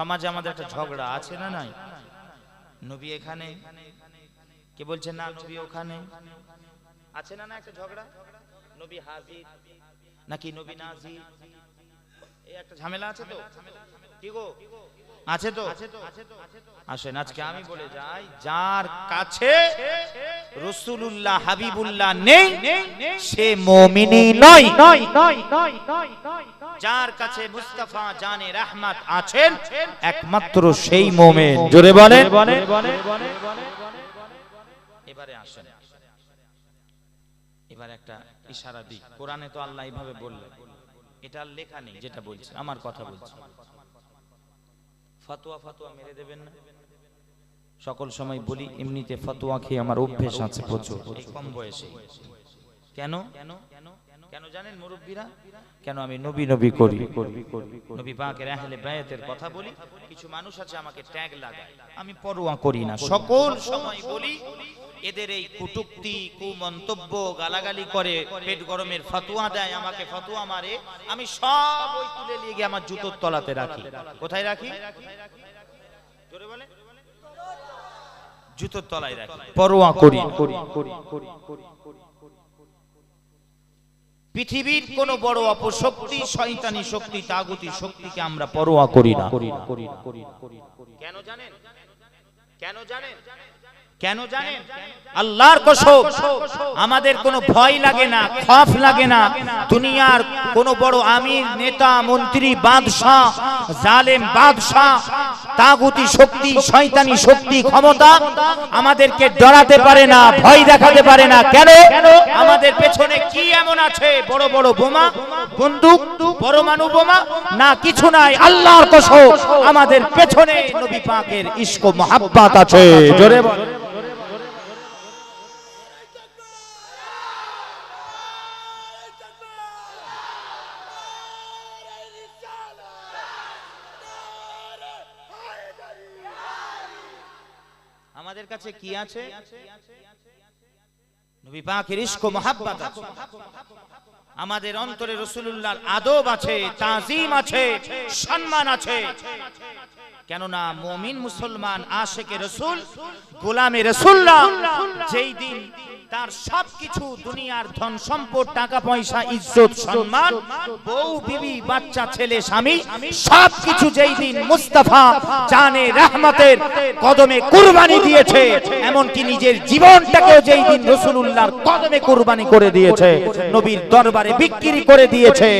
সমাজে আমাদের একটা ঝগড়া আছে না নাই? নবী এখানে? কে বলছে না, নবী ওখানে? আছে না না একটা ঝগড়া? নবী হাজির। নাকি নবী নাজির? এই একটা ঝামেলা আছে তো? কি গো? আছে তো? আসেন, আজকে আমি বলে যাই, যার কাছে রসুলুল্লাহ হাবিবুল্লাহ নেই, সে মমিনী নয়। যার কাছে মুস্তাফা জানে রহমত আছেন একমাত্র সেই মোমেন। জোরে বলেন। এবারে আসেন। এবার একটা ইশারা দিই। কোরআনে তো আল্লাহ এইভাবে বললেন। এটা লেখা নেই যেটা বলছে। আমার কথা বলছি। ফতোয়া ফতোয়া মেরে দেবেন না? সকল সময় বলি এমনিতে ফতোয়া খেয়ে আমার অভ্যেস আছে প্রচুর। কম বয়সে। কেন কেন? কেন জানেন মুরব্বীরা? কেন আমি নবী নবী করি? নবী পাকের আহলে বায়াতের কথা বলি কিছু মানুষ আছে আমাকে ট্যাগ লাগায়। আমি পরোয়া করি না সকল সময় বলি এদের এই কুটুক্তি কুমন্তব্য গালাগালি করে পেট গরমের ফতুয়া দেয় আমাকে ফতুয়া মারে আমি সব ওই তুলে নিয়ে গিয়ে আমার জুতোর তলাতে রাখি। কোথায় রাখি? জোরে বলে জুতোর তলায় রাখি। পরোয়া করি। পৃথিবীর কোন বড় অপশক্তি শয়তানি শক্তি তাগুতি শক্তিকে আমরা পরোয়া করি না। কেন জানেন? কেন জানেন? কেন জানেন? আল্লাহর কসম, আমাদের কোনো ভয় লাগে না, খফ লাগে না। দুনিয়ার কোন বড় আমির, নেতা, মন্ত্রী, বাদশাহ, জালেম, বাদশাহ, তাগুতি শক্তি, শয়তানি শক্তি, ক্ষমতা আমাদেরকে ডরাতে পারে না, ভয় দেখাতে পারে না। কেন? আমাদের পেছনে কি এমন আছে? বড় বড় বোমা, বন্দুক, পরমাণু বোমা? না, কিছু নাই। আল্লাহর কসম, আমাদের পেছনে নবী পাকের ইস্ক মহাব্বাত আছে। জোরে বল। কাছে কি আছে? নবী ইশক আছে। আমাদের অন্তরে রসুলুল্লাহর আদব আছে, তাজিম আছে, সম্মান আছে। কেননা মমিন মুসলমান, আশেকে রসুল, গোলামে রসুল্লাহ যেই দিন তার সবকিছু, দুনিয়ার ধন সম্পদ, টাকা পয়সা, ইজ্জত, সম্মান, বউ, বিবি, বাচ্চা, ছেলে, স্বামী, সবকিছু যেই দিন মুস্তাফা জানে রহমতের কদমে কুরবানি দিয়েছে, এমনকি নিজের জীবনটাকেও যেই দিন রসুলুল্লাহর কদমে কুরবানি করে দিয়েছে, নবীর দরবারে বিক্রি করে দিয়েছে,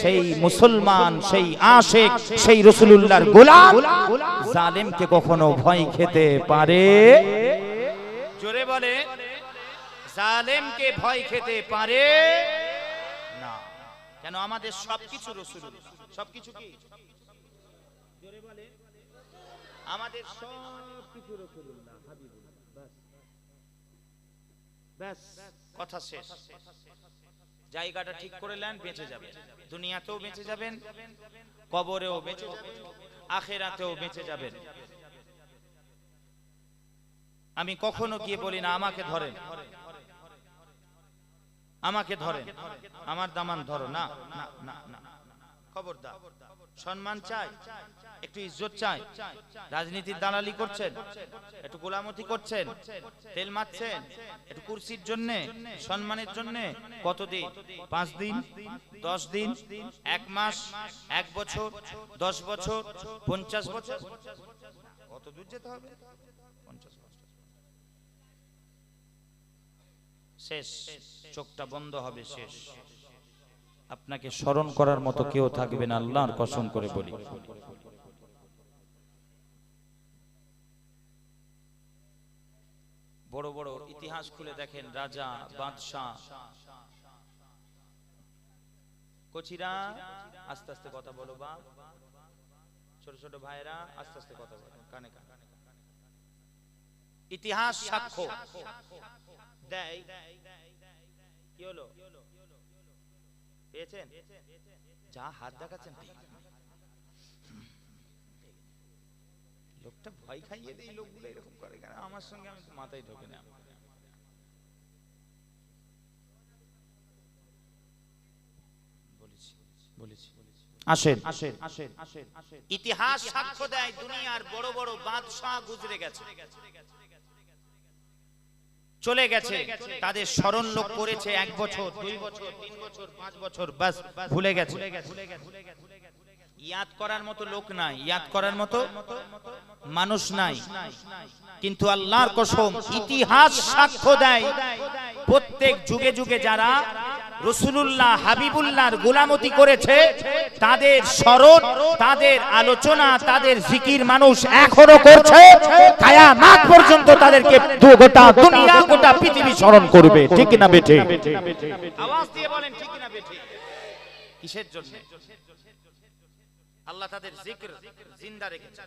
সেই মুসলমান, সেই আশেক, সেই রসুলুল্লাহর গোলাম জালেমকে কখনো ভয় খেতে পারে? জোরে বলে, জালেমকে ভয় খেতে পারে? না। কেন আমাদের সবকিছু রসুল সবকিছু কি? জোরে বলে, আমাদের সবকিছু রসুল্লাহ হাবিবুল্লাহ ব্যাস কথা শেষ। জায়গাটা ঠিক করে নেন, বেঁচে যাবেন। দুনিয়াতেও বেঁচে যাবেন, কবরেও বেঁচে যাবেন, আখেরাতেও বেঁচে যাবেন। আমি কখনো গিয়ে বলি না, আমাকে ধরেন। আমাকে ধরেন। আমার দামান ধরো, না না না না। খবরদার। সম্মান চাই, একটু ইজ্জত চাই। রাজনীতির দালালি করছেন, একটু গোলামতি করছেন, তেল মারছেন, একটু জন্য, সম্মানের জন্য কতদিন? পাঁচ দিন, দশ দিন, এক মাস, এক বছর, দশ বছর, পঞ্চাশ বছর? কত দূর যেতে হবে? শেষ, চোখটা বন্ধ হবে, শেষ। আপনাকে স্মরণ করার মতো কেউ থাকবে না, আল্লাহর কসম করে বলি। বড় বড় ইতিহাস খুলে দেখেন, রাজা, বাদশাহ। কচিরা, আস্তে আস্তে কথা বলো বা। ছোট ছোট ভাইরা আস্তে আস্তে কথা বলো কানে। ইতিহাস সাক্ষ্য দেয়। কি হলো? পেয়েছেন? যা হাত দেখাচ্ছেন লোকটা ভয় খাইয়ে দেয় লোকগুলো এরকম করে কেন? আমার সঙ্গে আমি তো মাথায় ঢোকে না। বলেছি বলেছি আসেন। ইতিহাস সাক্ষ্য দেয় দুনিয়ার বড় বড় বাদশাহ গুজরে গেছে। চলে গেছে। তাদের স্মরণ লোক করেছে এক বছর দুই বছর তিন বছর পাঁচ বছর বাস ভুলে গেছে। ইয়াদ করার মতো লোক নাই ইয়াদ করার মতো মানুষ নাই। কিন্তু আল্লাহর কসম ইতিহাস সাক্ষ্য দেয়। প্রত্যেক যুগে যুগে যারা রসুলুল্লাহ হাবিবুল্লাহর গোলামতি করেছে, তাদের স্মরণ, তাদের আলোচনা, তাদের জিকির মানুষ এখনও করছে। পর্যন্ত তাদেরকে গোটা দুনিয়া, গোটা পৃথিবী স্মরণ করবে, ঠিক না বেঠে? ঠিক না বেঠে? কিসের জন্য? আল্লাহ তাদের জিকির জিন্দা রেখেছেন।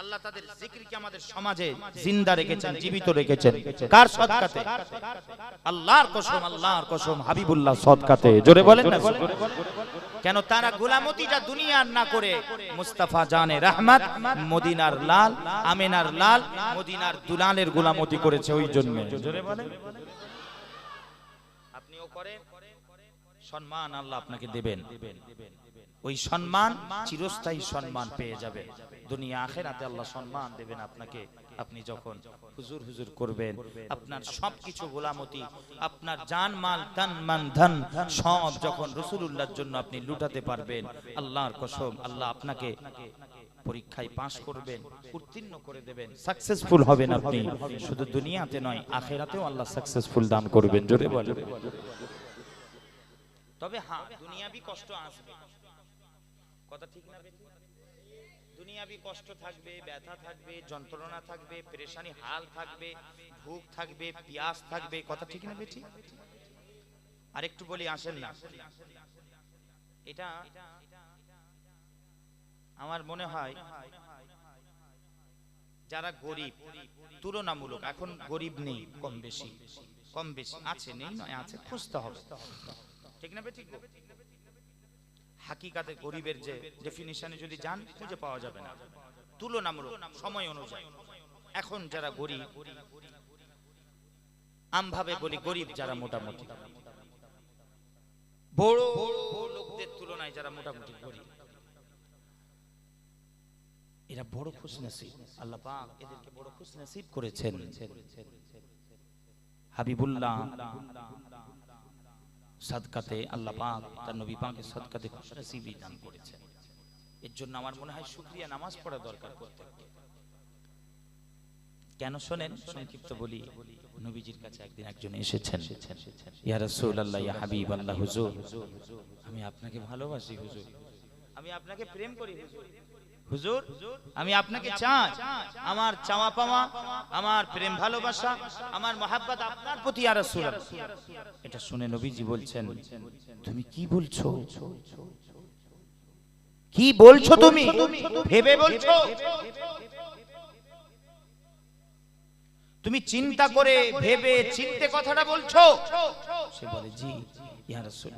আল্লাহ তাদের জিকিরকে আমাদের সমাজে জিন্দা রেখেছেন জীবিত রেখেছেন। কার সদকাতে আল্লাহর কসম আল্লাহর কসম হাবিবুল্লাহ সদকাতে জোরে বলেন না কেন তারা গোলামতিটা দুনিয়ার না করে? মুস্তাফা জানে রহমত মদিনার লাল আমিনার লাল মদিনার দুলালের গোলামতি করেছে ওই জন্য। জোরে বলেন। আপনিও করেন সম্মান আল্লাহ আপনাকে দেবেন। ওই সম্মান চিরস্থায়ী সম্মান পেয়ে যাবে। দুনিয়া আখেরাতে আল্লাহ সম্মান দেবেন আপনাকে। আপনি যখন হুজুর হুজুর করবেন, আপনার সবকিছু গোলামতি, আপনার জান মাল, তান মান, ধন সব যখন রসুলুল্লাহর জন্য আপনি লুটাতে পারবেন, আল্লাহর কসম, আল্লাহ আপনাকে পরীক্ষায় পাশ করবেন, উত্তীর্ণ করে দেবেন। সাকসেসফুল হবেন আপনি। শুধু দুনিয়াতে নয়, আখেরাতেও আল্লাহ সাকসেসফুল দান করবেন। জোরে বলেন। তবে হ্যাঁ দুনিয়াবি কষ্ট আসবে। কথা ঠিক না? দুনিয়াবি কষ্ট থাকবে, ব্যথা থাকবে, যন্ত্রণা থাকবে, পেরেশানি হাল থাকবে, ভুক থাকবে, পিয়াস থাকবে, কথা ঠিক না বেটি আর একটু বলি, আসেন না। এটা আমার মনে হয় যারা গরিব, তুলনামূলক, এখন গরিব নেই, কম বেশি কম বেশি, আছে নেই নয়, আছে, খুঁজতে হবে। ঠিক না গো? হাকিকাতে গরিবের যে ডেফিনিশনে যদি যান, খুঁজে পাওয়া যাবে না। তুলনামূলক সময় অনুযায়ী। এখন যারা গরিব, আমভাবে বলি গরিব যারা মোটামুটি। বড় লোকদের তুলনায় যারা মোটামুটি গরিব। এরা বড় খুশনসিব। আল্লাহ পাক এদেরকে বড় খুশনসিব করেছেন। হাবিবুল্লাহ সাদকাতে আল্লাহ পাক তার নবী পাকের সাদকাতে খুশনসিবি দান করেছেন। এর জন্য আমার মনে হয় শুকরিয়া নামাজ পড়া দরকার প্রত্যেককে কেন শোনেন? সংক্ষিপ্ত বলি, নবীজির কাছে একদিন একজন এসেছেন। ইয়া রাসূলুল্লাহ, ইয়া হাবিবাল্লাহ, হুজুর, আমি আপনাকে ভালোবাসি, হুজুর। আমি আপনাকে প্রেম করি, হুজুর। হুজুর, আমি আপনাকে চাই, আমার চাওয়া পাওয়া, আমার প্রেম ভালোবাসা, আমার মহাব্বত আপনার প্রতি রাসূলুল্লাহ। এটা শুনে নবীজি বলছেন, তুমি কি বলছো? কি বলছো তুমি? ভেবে বলছো? তুমি চিন্তা করে ভেবে চিনতে কথাটা বলছো? সে বলে, জি, ইয়া রাসূল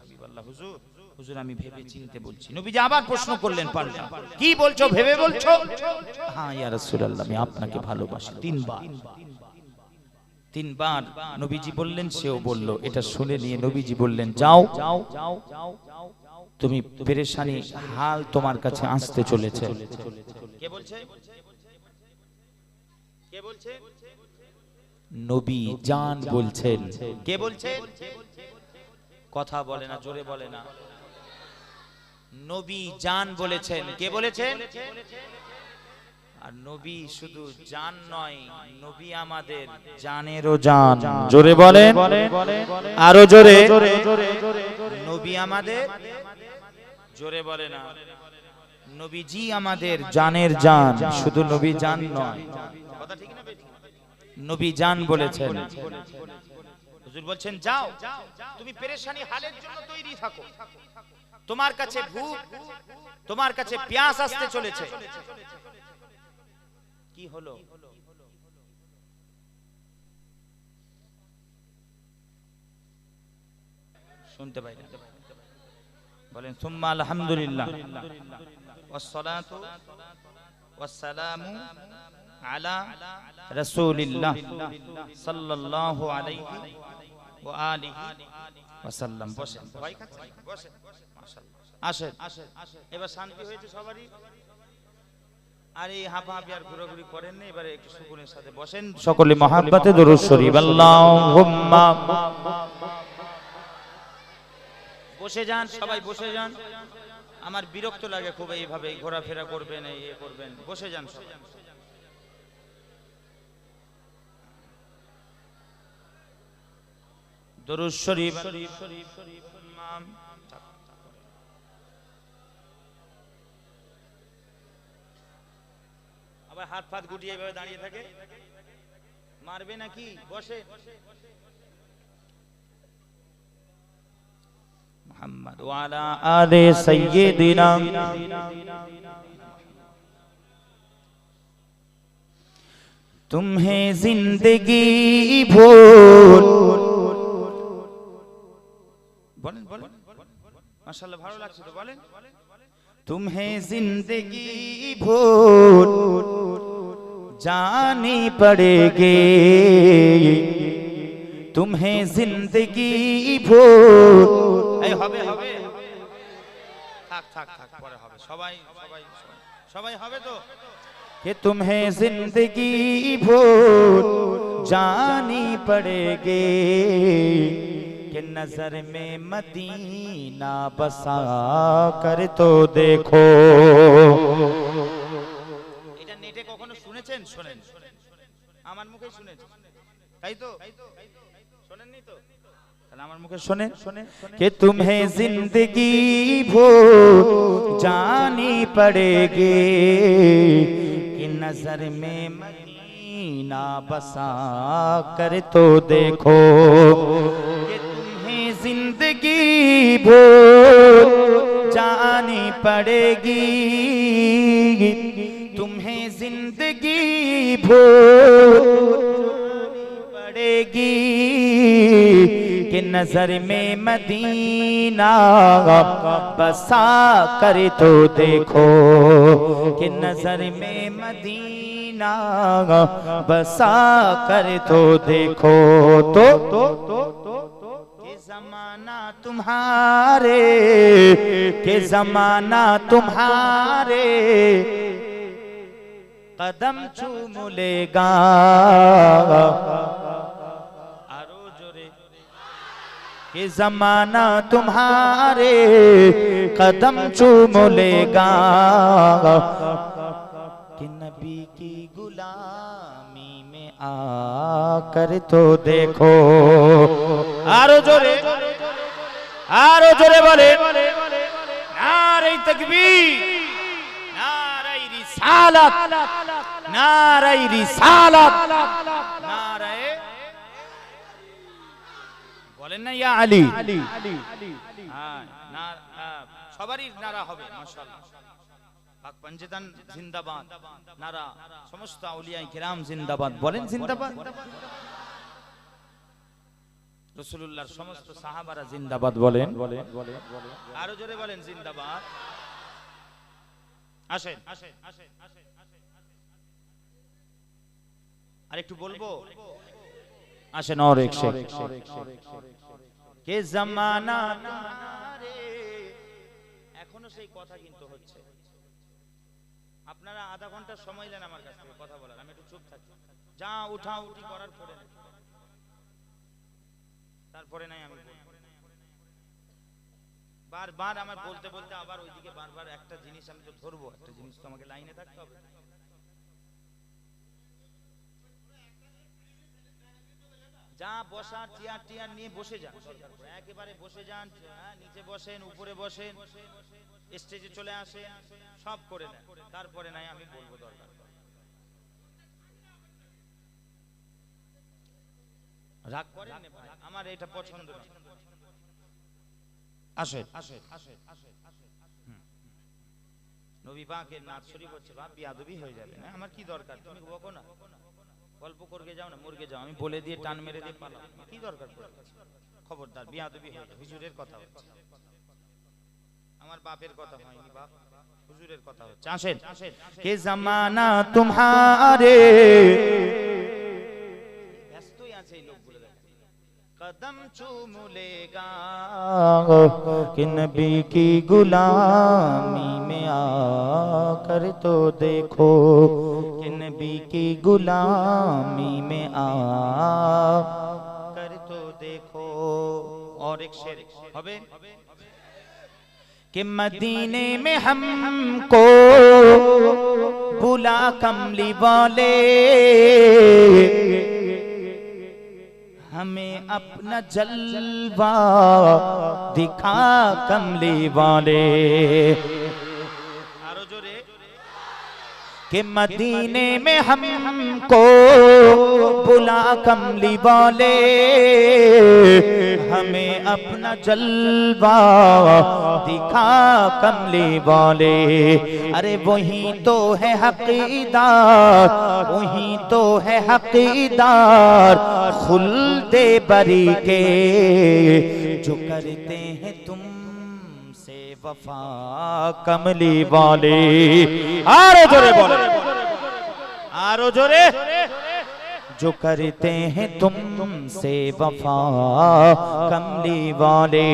হাবিবাল্লাহ, হুজুর। হুজুর আমি ভেবে চিনতে বলছি। নবীজি আবার প্রশ্ন করলেন পাল্টা। কি বলছো ভেবে বলছো? হ্যাঁ ইয়া রাসূলুল্লাহ আমি আপনাকে ভালোবাসি। তিনবার। তিনবার নবীজি বললেন সেও বলল এটা শুনে নিয়ে নবীজি বললেন যাও। তুমি পেরেশানি হাল তোমার কাছে আসতে চলেছে। কে বলছে? কে বলছে? নবী জান বলছেন। কে কথা বলে না জোরে বলে না। নবী জান বলেছেন। কে বলেছেন? আর নবী শুধু জান নয়, নবী আমাদের জানেরও জান। জোরে বলেন? আরও জোরে? নবী আমাদের? জোরে বলে না। নবীজি আমাদের জানের জান, শুধু নবী জান নয়? নবী জান বলেছেন। হুজুর বলছেন, যাও, তুমি পেরেশানি হালের জন্য তৈরি থাকো। তোমার কাছে ভূখ তোমার কাছে প্যাস আসতে চলেছে কি হলো শুনতে পাই না বলেন সুম্মা আলহামদুলিল্লাহ والصلاه والسلام على رسول الله صلى الله عليه واله وسلم বসেন ভয় খাচ্ছেন? বসেন আসেন এবার শান্তি হয়েছে সবারই। আর এই হাঁপাহাঁপি আর ঘোরাঘুরি করেন না এবারে একটু সুকুনের সাথে বসেন। সকলে মহাব্বাতে দরুদ শরীফ। আল্লাহুম্মা। বসে যান সবাই বসে যান। আমার বিরক্ত লাগে খুব এইভাবে ঘোরাফেরা করবেন এই করবেন। বসে যান সবাই। দরুদ শরীফ। আবার হাত ফাত গুটিয়ে এভাবে দাঁড়িয়ে থাকে। মারবে নাকি? বসে। محمد وعلى آل سيدنا تمہیں زندگی بھول বলেন বলেন। মাশাআল্লাহ, ভালো লাগছে তো, বলেন। तुम्हें जिंदगी भूल जानी पड़ेगी तुम्हें जिंदगी भूल এই হবে হবে থাক থাক থাক পরে হবে সবাই সবাই সবাই হবে তো कि तुम्हें जिंदगी भूल जानी पड़ेगी कि नजर में मदीना बसा कर तो देखो এটা নেটে কখনো শুনেছেন শোনেন আমার মুখে শুনেছেন তাই তো শোনেননি তো তাহলে আমার মুখে শোনে শোনে कि तुम्हें जिंदगी भूल जानी पड़ेगी कि नजर में मदीना बसा कर तो देखो कि तुम्हें ज़िंदगी भूल जानी पड़ेगी तुम्हें ज़िंदगी भूल पड़ेगी कि नज़र में मदीना बसा कर तो देखो कि नज़र में मदीना बसा कर तो देखो तो तो तो जमाना तुम्हारे, के जमाना तुम्हारे। कदम चूम लेगा। कि जमाना तुम्हारे, कदम चूम लेगा। कि नबी की गुलामी में आकर तो देखो। आरो जोरे। আরও জোরে বলে নারাই নারাই রিসালাত নারাই বলেন না ইয়া আলী। হ্যাঁ, হ্যাঁ, সবারই নারা হবে, মাশাআল্লাহ। জিন্দাবাদ, নারা, সমস্ত আউলিয়ায় জিন্দাবাদ, বলেন জিন্দাবাদ। রাসূলুল্লাহর সমস্ত সাহাবারা জিন্দাবাদ বলেন আরো জোরে বলেন জিন্দাবাদ আসেন আর একটু বলবো আসেন और एक शेर के जमाना तुम्हारे এখনো সেই কথা কিন্তু হচ্ছে আপনারা আধা ঘন্টা সময় নেন আমার কাছ থেকে কথা বলার আমি একটু চুপ থাকি যা উঠা উঠি করার পরে নেই। তারপরে নাই আমি। বারবার আমার বলতে বলতে আবার ওইদিকে বারবার একটা জিনিস আমি তো ধরবো একটা জিনিস তো আমাকে লাইনে থাকতে হবে। যা বসা চেয়ার টিয়ার নিয়ে বসে যান একেবারে বসে যান হ্যাঁ, নিচে বসেন উপরে বসেন স্টেজে চলে আসেন সব করে নেন। তারপরে নাই আমি বলব দরকার পড়ে। রাগ করেন আমার এটা পছন্দ না। আসেন। আসেন আসেন আসেন নবী পাকের নাচ শরীফ হচ্ছে বাপ বিয়াদবি হয়ে যাবে না? আমার কি দরকার? তুমি বকো না। গল্প করকে যাও না, মুরগে যাও। আমি বলে দিয়ে টান মেরে দিয়ে পালাম। কি দরকার খবরদার, বিয়াদবি হয়ে যাবে। হুজুরের কথা হচ্ছে। আমার বাপের কথা হয়নি বাপ। হুজুরের কথা হচ্ছে। আসেন আসেন। কে জামানা তোমারে? ऐसे ही लोग कदम चूम लेगा कि नबी की गुलामी में आकर तो देखो कि नबी की गुलामी में आ कर तो देखो। और एक शेर, हबे। कि मदीने में हमको बुला कमली वाले हमें अपना जलवा दिखा कमली वाले। कि मदीने में हमको बुला कमली वाले हमें अपना जलवा दिखा कमली वाले अरे वही तो है हकीदार, वही तो है हकीदार खुलते बरी के। जो करते हैं वफा कमली वाले। आरो जोरे बोले। आरो जोरे। जो करते हैं तुम तुमसे वफा कमली वाले,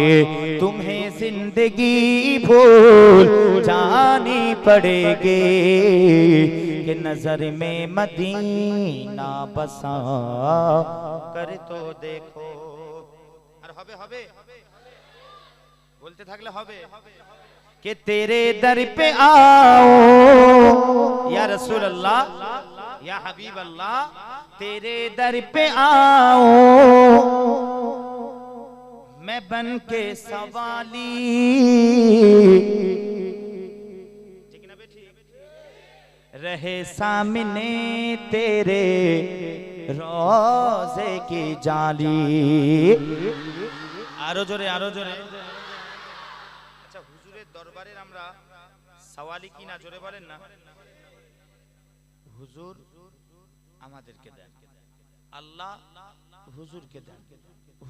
तुम्हें ज़िंदगी भूल जानी पड़ेगी। नज़र में मदीना बसा, कर तो देखो। हबे हबे। বলতে থাকলে হবে कि तेरे दर पे आओ या रसूल अल्लाह या हबीब अल्लाह तेरे दर पे आओ मैं बन के सवाली ठीक ना बेटी रहे सामने तेरे रोजे की जाली আরো জোরে আরো জোরে আচ্ছা হুজুরের আমরা সওয়ালি কি না জোরে বলেন না? হুজুর আমাদেরকে দেন। আল্লাহ হুজুরকে দেন।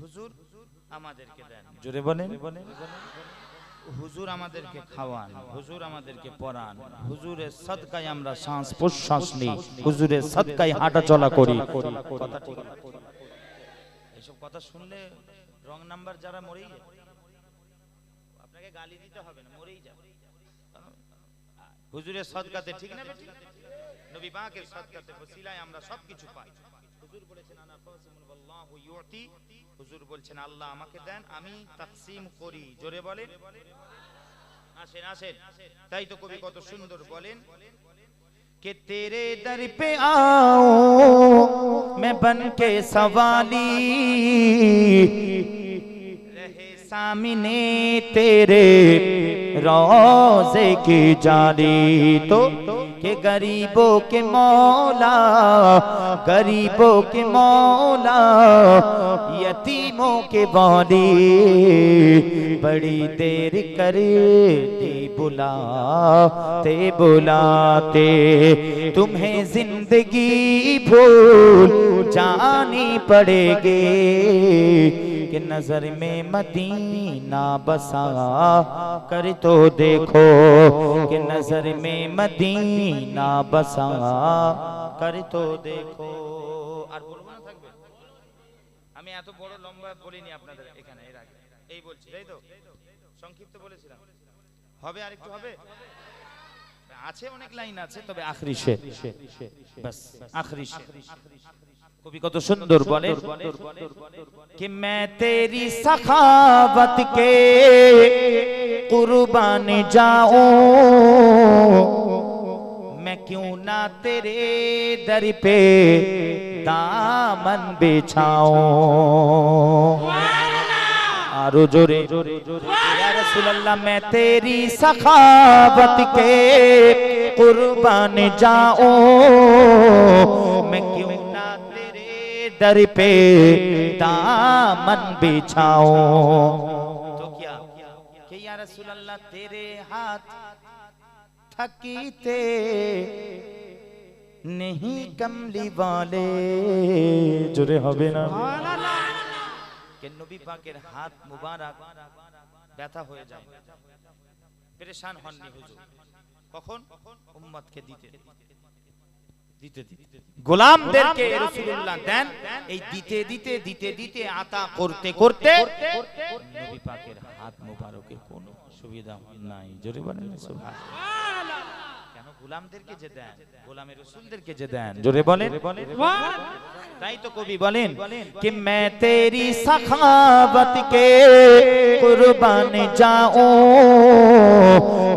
হুজুর আমাদেরকে দেন। জোরে বলেন। হুজুর আমাদেরকে খাওয়ান হুজুর আমাদেরকে পড়ান হুজুরের সদকায় আমরা শ্বাস প্রশ্বাস নিই হুজুরের সদকায় হাঁটা চলা করি। কথা ঠিক এইসব কথা শুনলে রং নাম্বার যারা মরেই আপনাকে গালি দিতে হবে না মরেই যাবে। হুজুরের সদকাতে ঠিক না বেটি নবী পাকের সদকাতে ওসিলায় আমরা পাই। হুজুর বলেছেন আনা ইউতি। হুজুর আল্লাহ আমাকে দেন আমি তাকসিম করি। জোরে বলেন। আসেন আসেন। তাই তো কবি কত সুন্দর বলেন কে تیرے দর পে আও মে বন কে سوالی सामने तेरे रोज़े की जाली तो के गरीबों के मौला, गरीबों के मौला, यतीमों के वाली बड़ी देर करती बुलाते बुलाते। तुम्हें ज़िंदगी भूल जानी पड़ेगी कि नजर में मदीना बसा कर तो देखो कि नजर में मदीना बसा कर तो देखो আর বলবো না থাকবে আমি এত বড় লম্বা বলিনি আপনাদের এখানে এর আগে এই বলছি তাই তো সংক্ষিপ্ত বলেছিলাম হবে আর একটু হবে আছে অনেক লাইন আছে তবে আখরি শের বাস আখরি শের কবি কত সুন্দর বলে कि मैं तेरी सखावत के कुर्बान जाऊं मैं क्यों ना तेरे दर पे दामन बिछाऊं आरो जोरे या रसूल अल्लाह मैं तेरी सखावत के कुर्बान जाऊं मैं क्यों ना तेरे दर पे दामन बिछाऊं तो क्या कि या रसूल अल्लाह तेरे हाथ थकीते नहीं कमली वाले জোরে হবে না কে নবী পাকের হাত মুবারক ব্যথা হয়ে যায় পেরেশান হননি হুজুর কখন উম্মতকে দিতে গোলামদেরকে রাসূলুল্লাহ দেন এই দিতে দিতে দিতে দিতে আতা করতে করতে নবী পাকের হাত মোবারকে কোনো অসুবিধা নাই জোরে বলেন সুবহানাল্লাহ কেন গোলামদেরকে যে দেন গোলামের রাসূলদেরকে যে দেন জোরে বলেন তাই তো কবি বলেন कि मैं तेरी सखावत के कुर्बान जाऊं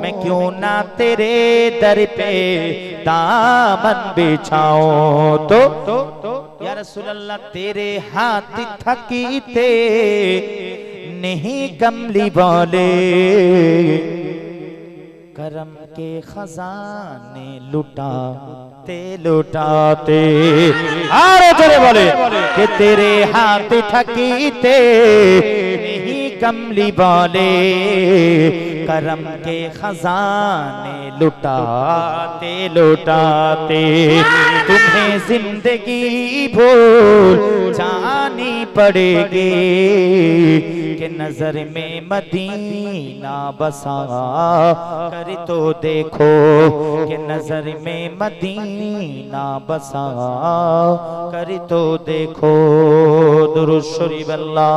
मैं क्यों ना तेरे दर पे दामन बिछाओ तो, तो, यार सुल्ला तेरे हाथ थकी थे नहीं कमली बोले करम के खजाने लुटा लुटाते लुटाते। अरे तेरे बोले कि तेरे हाथ थकी थे कमली वाले करम के खजाने लुटाते लुटाते। तुम्हें ज़िंदगी भूल जानी पड़ेगी। कि नज़र में मदीना बसा। कर तो देखो के नज़र में मदीना बसा। कर तो देखो दुरुशरी बल्ला